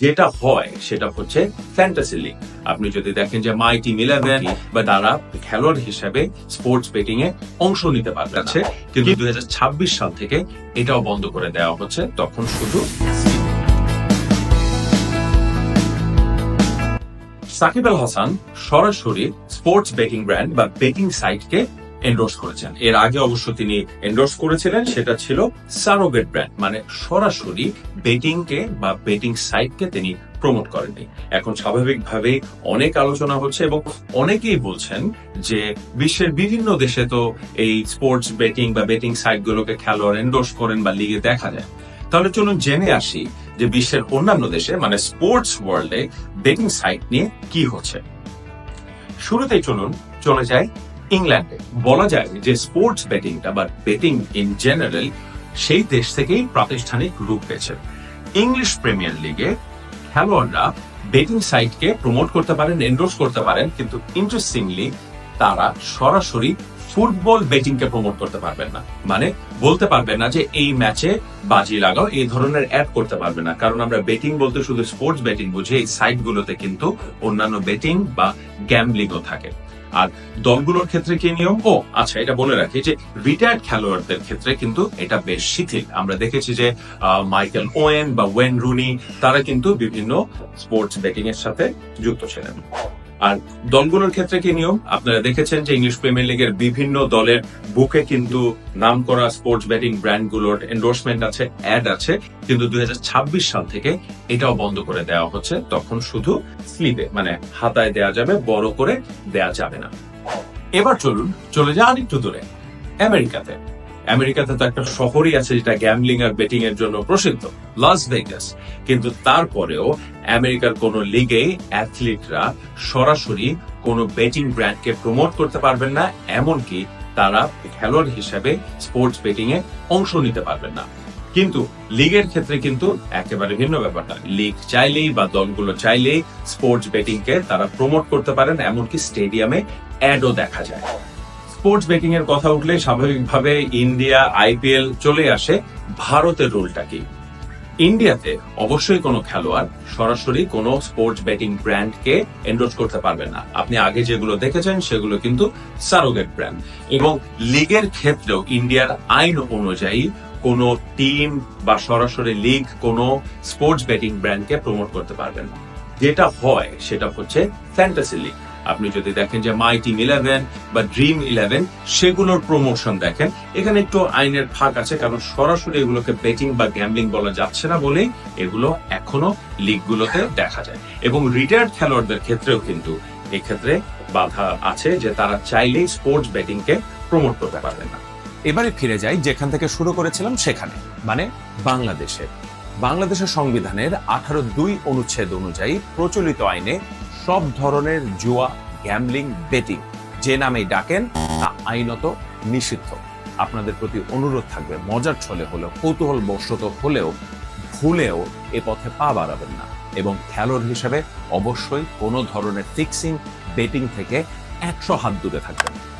যেটা হয় সেটা হচ্ছে ফ্যান্টাসি লিগ আপনি যদি দেখেন যে মাই টিম ইলেভেন বা তারা খেলোয়াড় হিসেবে স্পোর্টস বেটিং এ অংশ নিতে পারবে আছে কিন্তু দুই হাজার ছাব্বিশ সাল থেকে এটাও বন্ধ করে দেওয়া হচ্ছে তখন শুধু সাকিব আল হাসান সরাসরি স্পোর্টস বেটিং ব্র্যান্ড বা বেটিং সাইটকে এন্ডোর্স করেছেন। এর আগে অবশ্য তিনি এন্ডোর্স করেছিলেন, সেটা ছিল সারোগেট ব্র্যান্ড মানে সরাসরি বেটিং কে বা বেটিং সাইটকে তিনি প্রমোট করেননি। এখন স্বাভাবিকভাবে অনেক আলোচনা হচ্ছে এবং অনেকেই বলছেন যে বিশ্বের বিভিন্ন দেশে তো এই স্পোর্টস বেটিং বা বেটিং সাইটগুলোকে খেলোয়াড় এন্ডোর্স করেন বা লিগে দেখা যায়। তাহলে চলুন জেনে আসি যে বিশ্বের অন্যান্য দেশে মানে স্পোর্টস ওয়ার্ল্ডে বেটিং সাইট নিয়ে কি হচ্ছে। শুরুতেই চলুন, চলে যায় ইংল্যান্ডে। বলা যায় যে স্পোর্টস বেটিংটা বা বেটিং ইন জেনারেল সেই দেশ থেকেই প্রাতিষ্ঠানিক রূপ পেয়েছে। ইংলিশ প্রিমিয়ার লিগে খেলোয়াড়রা বেটিং সাইটকে প্রমোট করতে পারেন এন্ডোর্স করতে পারেন, কিন্তু ইন্টারেস্টিংলি তারা সরাসরি ফুটবল বেটিং কে প্রমোট করতে পারবেন না। মানে বলতে পারবেন না যে এই ম্যাচে বাজি লাগাও, এই ধরনের অ্যাড করতে পারবে না। কারণ আমরা বেটিং বলতে শুধু স্পোর্টস বেটিং বুঝি, এই সাইটগুলোতে কিন্তু অন্যান্য বেটিং বা গ্যামলিংও থাকে। আর দলগুলোর ক্ষেত্রে কি নিয়ম? ও আচ্ছা এটা বলে রাখি যে রিটায়ার্ড খেলোয়াড়দের ক্ষেত্রে কিন্তু এটা বেশ শিথিল। আমরা দেখেছি যে মাইকেল ওয়েন বা ওয়েন রুনি তারা কিন্তু বিভিন্ন স্পোর্টস বেটিং এর সাথে যুক্ত ছিলেন। আর দলগুলোর ক্ষেত্রে কি নিয়ম? আপনারা দেখেছেন যে ইংলিশ প্রিমিয়ার লিগের বিভিন্ন দলের বুকে কিন্তু নাম করা স্পোর্টস বেটিং ব্র্যান্ডগুলোর এন্ডোর্সমেন্ট আছে অ্যাড আছে। কিন্তু দুই ছাব্বিশ সাল থেকে এটাও বন্ধ করে দেওয়া হচ্ছে। তখন শুধু স্লিপে মানে হাতায় দেয়া যাবে, বড় করে দেয়া যাবে না। এবার চলুন, চলে যা আরেকটু দূরে। আমেরিকাতে। আমেরিকাতে তো একটা শহরই আছে যেটা গ্যামলিং আর বেটিং এর জন্য প্রসিদ্ধ লাস ভেগাস কিন্তু তারপরেও আমেরিকার কোন লিগে অ্যাথলিটরা সরাসরি কোনো বেটিং ব্র্যান্ডকে প্রমোট করতে পারবেন না, এমনকি তারা খেলোয়াড় হিসেবে স্পোর্টস বেটিং এ অংশ নিতে পারবেন না। কিন্তু লিগের ক্ষেত্রে কিন্তু একেবারে ভিন্ন ব্যাপারটা লিগ চাইলেই বা দলগুলো চাইলেই স্পোর্টস বেটিং কে তারা প্রমোট করতে পারেন, এমনকি স্টেডিয়ামে অ্যাডও দেখা যায়। স্পোর্টস বেটিং এর কথা উঠলে স্বাভাবিকভাবে ইন্ডিয়া, আইপিএল চলে আসে ভারতের রুলটা কি? ইন্ডিয়াতে অবশ্যই কোনো খেলোয়াড় সরাসরি কোনো স্পোর্টস বেটিং ব্র্যান্ডকে এন্ডোর্স করতে পারবেন না। আপনি আগে যেগুলো দেখেছেন, সেগুলো কিন্তু সারোগেট ব্র্যান্ড এবং লিগের ক্ষেত্রেও ইন্ডিয়ার আইন অনুযায়ী কোনো টিম বা সরাসরি লিগ কোনো স্পোর্টস বেটিং ব্র্যান্ডকে প্রমোট করতে পারবেন না। যেটা হয়, সেটা হচ্ছে ফ্যান্টাসি লিগ আপনি যদি দেখেন যে মাই টিম ইলেভেন বা ড্রিম ইলেভেন, সেগুলোর প্রমোশন দেখেন, এখানে একটু আইনের ফাঁক আছে, কারণ সরাসরি এগুলোকে বেটিং বা গ্যাম্বলিং বলা যাচ্ছে না বলেই এগুলো এখনও লিগগুলোতে দেখা যায়। এবং রিটায়ার্ড খেলোয়াড়দের ক্ষেত্রেও কিন্তু এক্ষেত্রে বাধা আছে যে তারা চাইলেই স্পোর্টস বেটিংকে প্রমোট করতে পারবে না। এবারে ফিরে যাই, যেখান থেকে শুরু করেছিলাম সেখানে মানে বাংলাদেশে। বাংলাদেশের সংবিধানের আঠারো দুই অনুচ্ছেদ অনুযায়ী প্রচলিত আইনে সব ধরনের জুয়া গ্যামলিং বেটিং যে নামেই ডাকেন, তা আইনত নিষিদ্ধ। আপনাদের প্রতি অনুরোধ থাকবে, মজার ছলে হলেও কৌতূহল বশত হলেও, ভুলেও এ পথে পা বাড়াবেন না। এবং খেলোয়াড় হিসেবে অবশ্যই কোনো ধরনের ফিক্সিং বেটিং থেকে একশো হাত দূরে থাকবেন।